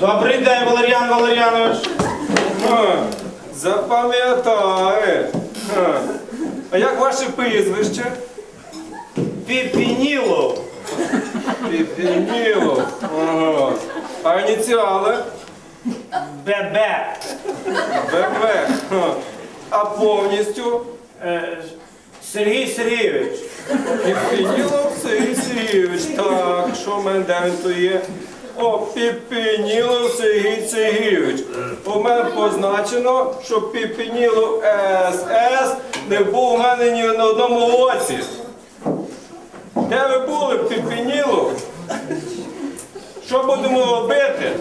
Добрий день. Валеріан Валеріанович. Ха, Запам'ятали. А як ваше прізвище? Піпінілов. Піпініло. Ага. А ініціали? ББ. Ха. А повністю? Е, Сергій Сергійович. Піпінілов Сергій Сергійович. Так, що в мене де він то є? О, Сергій Сергійович. Мене позначено, що Піпінілов СС не був у мене ні на одному оці. Де ви були, Піпінілов? Що будемо робити?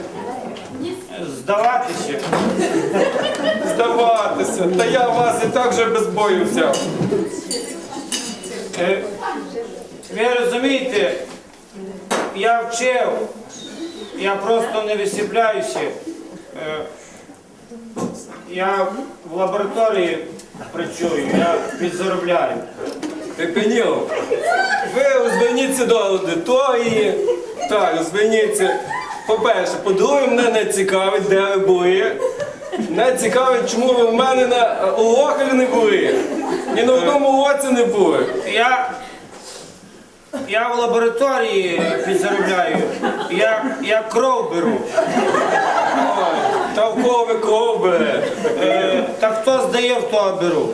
Здаватися. Здаватися. Та я вас і так же без бою взяв. Е, Ви розумієте, я вчив, я просто не висипляюся. Е, Я в лабораторії працюю, я підзаробляю. Пепенілов, ви зверніться до аудиторії. Так, зверніться. По-перше, по-друге, мене не цікавить, де ви були. Не цікавить, чому ви в мене на уроках не були. Ні на одному уроці не були. Я, я в лабораторії підзаробляю, я, я кров беру. Та в кого ви кров бере? Е, Та хто здає, в того беру.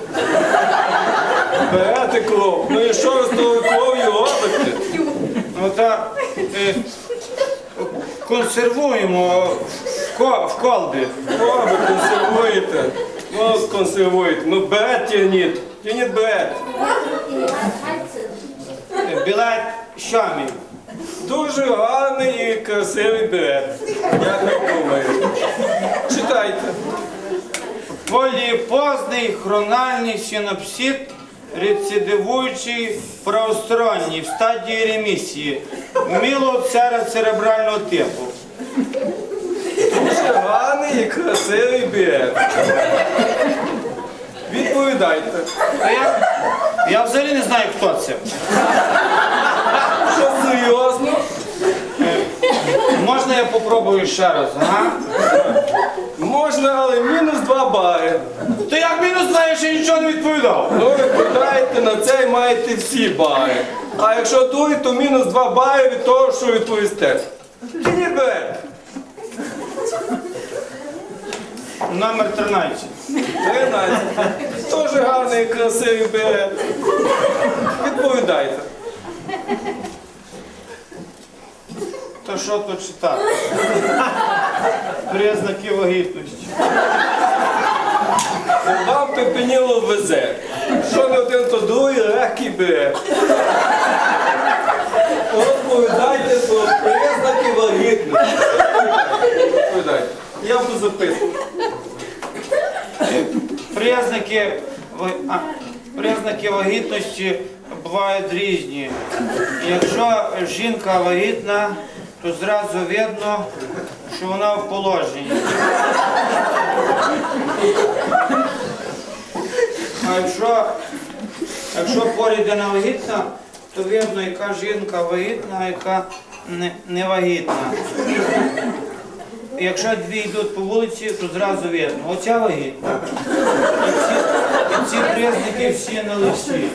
Берете кров. Ну і що ви з тою кров'ю робите? Ну так е, консервуємо в, ко- в колбі. О, ви консервуєте. Ну, консервуєте. Ну, берет тягніть. Тягніть берет. Білет щамів. Дуже гарний і красивий берет. Я не думаю. Читайте. Поліпозний хрональний синапсид, рецидивуючий правосторонній в стадії ремісії, мілоцеребрального типу. Дуже гарний і красивий берет. Відповідайте. Та я, я взагалі не знаю, хто це. Що серйозно? Можна я попробую ще раз? Ага? Можна, але мінус два бари. То як мінус знаєш, я нічого не відповідав. Ну, ви питаєте на це і маєте всі бари. А якщо дує, то мінус два бари від того, що відповісте. Тягніть берет. Номер 13. 13. Дуже гарний красивий берет. Відповідайте. То що тут читати? Признаки вагітності. Вам пепеніло везе. Що не один, то другий легкий бере. Розповідайте про признаки вагітності. Розповідайте. Я буду записувати. Признаки, признаки вагітності бувають різні. Якщо жінка вагітна, то зразу видно, що вона в положенні. А якщо, якщо порідина вагітна, то видно, яка жінка вагітна, а яка не, не вагітна. Якщо дві йдуть по вулиці, то зразу видно. Оця вагітна. І ці, і ці признаки всі на листі.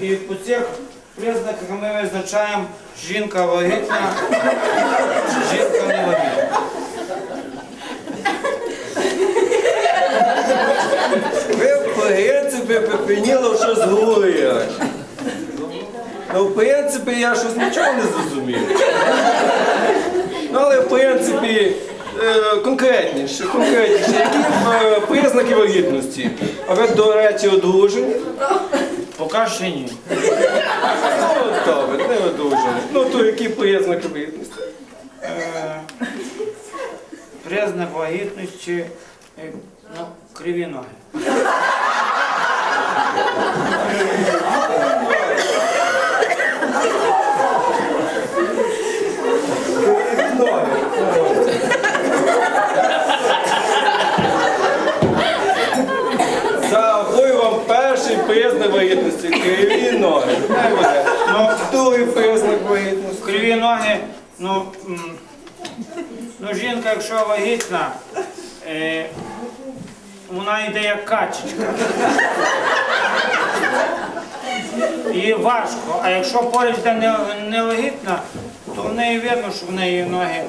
І по цих признаках ми визначаємо, жінка вагітна, чи жінка не вагітна. Ви в принципі пепеніло щось говорили. Ну, в принципі, я щось нічого не зрозумів. Але в принципі, е, конкретніше, конкретніше, які е, признаки вагітності? А ви, до речі, одружені? Поки ще ні. Ну, добре, не одружені. Ну, то які признаки вагітності? Е, признак вагітності, ну, криві ноги. Зарахую вам перший признак вагітності. Криві ноги. Хай буде. Ну, другий признак вагітності. Криві ноги Ну, ну жінка, якщо вагітна, е, вона йде як качечка. Їй важко, а якщо поруч йде не, не вагітна, то в неї видно, що в неї ноги.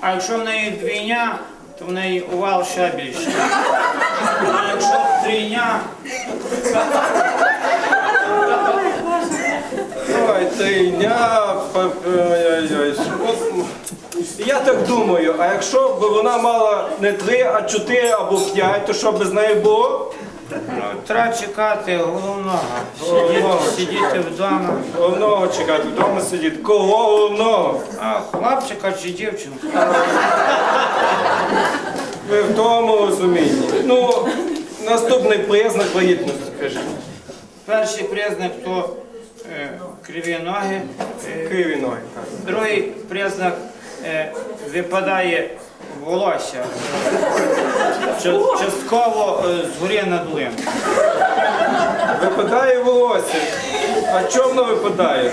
А якщо в неї двійня, то в неї увал ще більше. А якщо трійня, От, Я так думаю, а якщо б вона мала не три, а чотири або п'ять, то що б з нею було? ну, треба чекати головного. Сидіти, сидіти вдома. Головного чекати, вдома сидіти. Кого головного? А хлопчика чи дівчинку? Ви в тому розумінні. Ну, наступний признак вагітності, скажіть. Перший признак то е, криві ноги. Е, Криві ноги. так. другий признак е, випадає волосся. Частково е, згорі над лим. Випадає волосся. А чому воно випадає?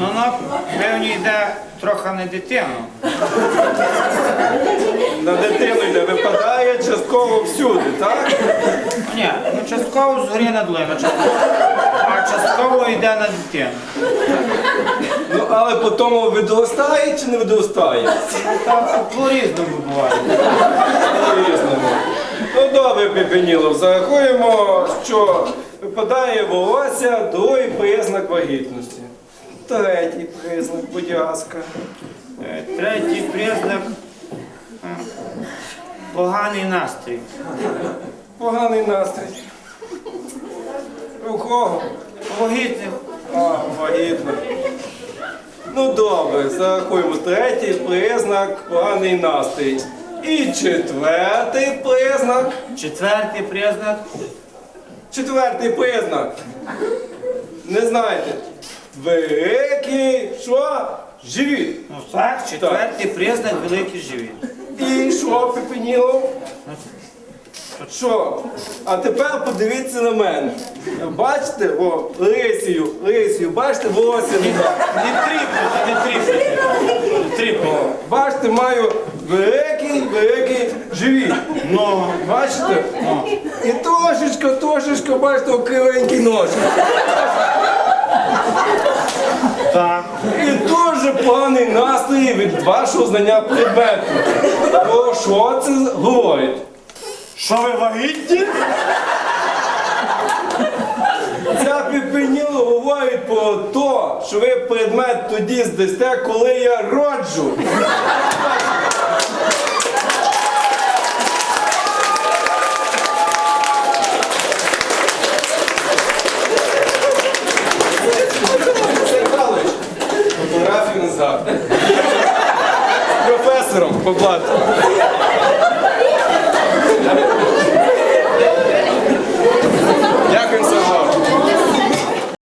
Ну, воно, певні, йде трохи на дитину. На дитину йде, випадає частково всюди, так? Ні, ну частково згорі над лим, а частково, а частково йде на дитину. Ну, але потім відростає чи не відростає? Там по-різному буває. По-різному. Ну добре, Пепенілов, зарахуємо, що випадає волосся, другий признак вагітності. Третій признак, будь ласка. Е, Третій признак поганий настрій. Поганий настрій. У кого? Вагітних А, вагітно. Ну добре, зарахуємо третій признак поганий настрій. І четвертий признак. Четвертий признак Четвертий признак. Не знаєте. Великий що? Живіт. Ну так, четвертий признак великий живіт. І що, Пепенілов? Що? А тепер подивіться на мене. Бачите, о, лисію, лисію, бачите, волосся. Не тріпайте, не тріпайте. Не. Бачите, маю великий, великий живіт. Ну, Бачите? І трошечка, трошечка, бачите, кривенький ножик. Так. І дуже поганий настрій від вашого знання предмету. Про що це говорить? Що ви вагітні? Ця піпеніла говорить про те, що ви предмет тоді здасте, коли я роджу. Фотографію назад. З професором по блату.